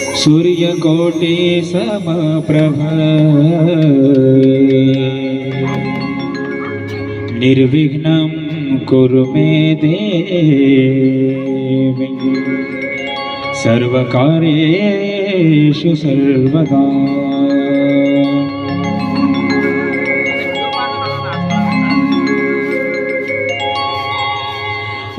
सूर्यकोटि समप्रभ निर्विघ्नं कुरु मे देव। सर्वकार्येषु सर्वदा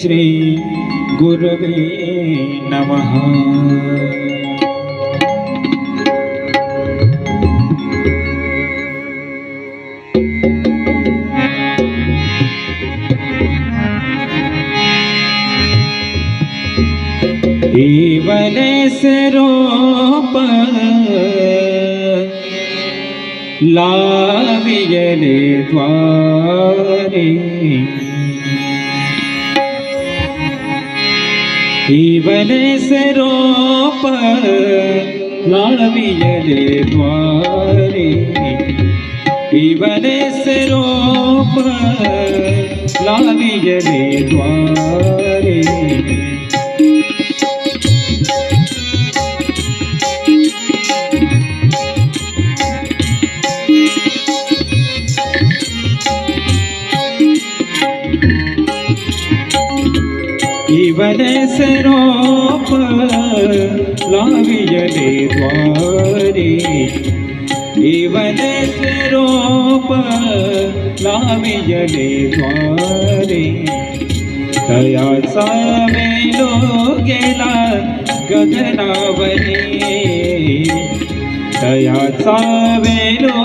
श्री गुरवे नम। स्वरूप लावियले द्वारे ीवनेश्वरो पर लाणवियले द्वारे ईवनेश्वरो पर लाणवियले द्वारे ಇವನೇ ಸರೋಪ ಲಾವಿಯಲೆ ದ್ವಾರೆ ಇವನೇ ಸರೋಪ ಲಾವಿಯಲೆ ದ್ವಾರೆ तयाचा वेलो गेला गगनावने तयाचा वेलो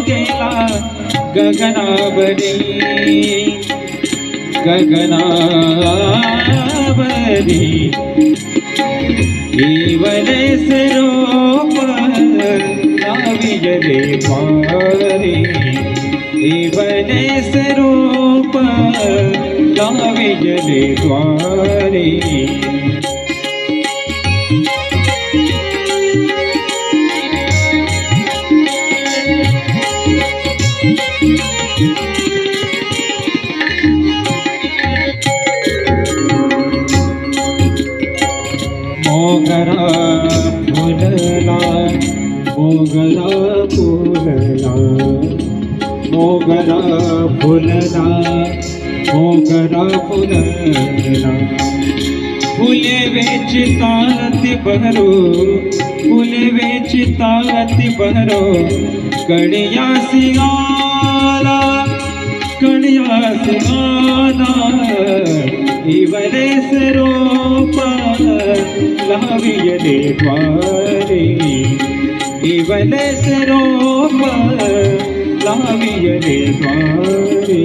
गेला गगनावने गगना वरि वने स्वरूपजले द्वारिवने स्वरूप कम विज मोगरा फुलला मोगरा फुलला मोगरा फुलला. फुले वेचतात बहरो फुले वेचतात बहरो. कणिया सिंगाला कणिया सिंगाला इवले सरोप देवा. द्वारे इवले सरोप लावियले द्वारे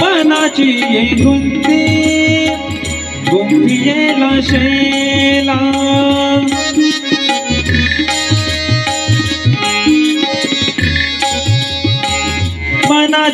मनाची गुंती गुंफियेला शैला.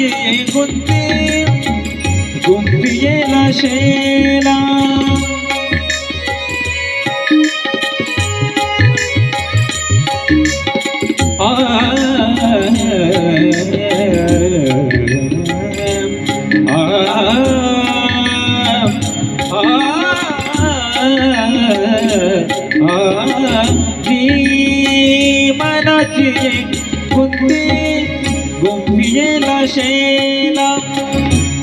माझी गुंती गुंपियेला शेला मनाची गुंती येला शेला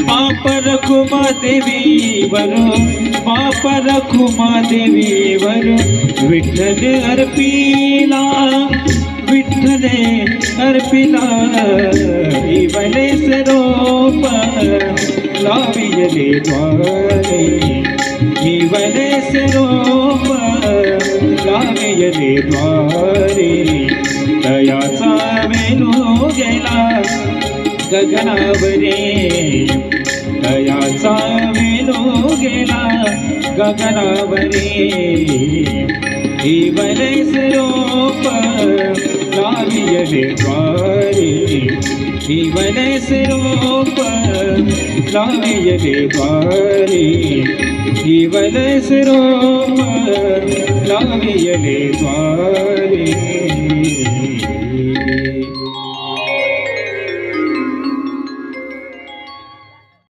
पाप खुमा देवीवर पापर खुमा देवीवर विठ्ठल अर्पिला विठ्ठले अर्पिला इवले स्वरूप लावियले द्वारे इवले स्वरूप लावियले द्वारे दयाचा वेणू गेला गगनावरे. दयाचा वेणू गेला गगनावरे. इवले सरोप लावियले द्वारे. इवले सरोप लावियले द्वारे. इवले सरोप लावियले द्वारे.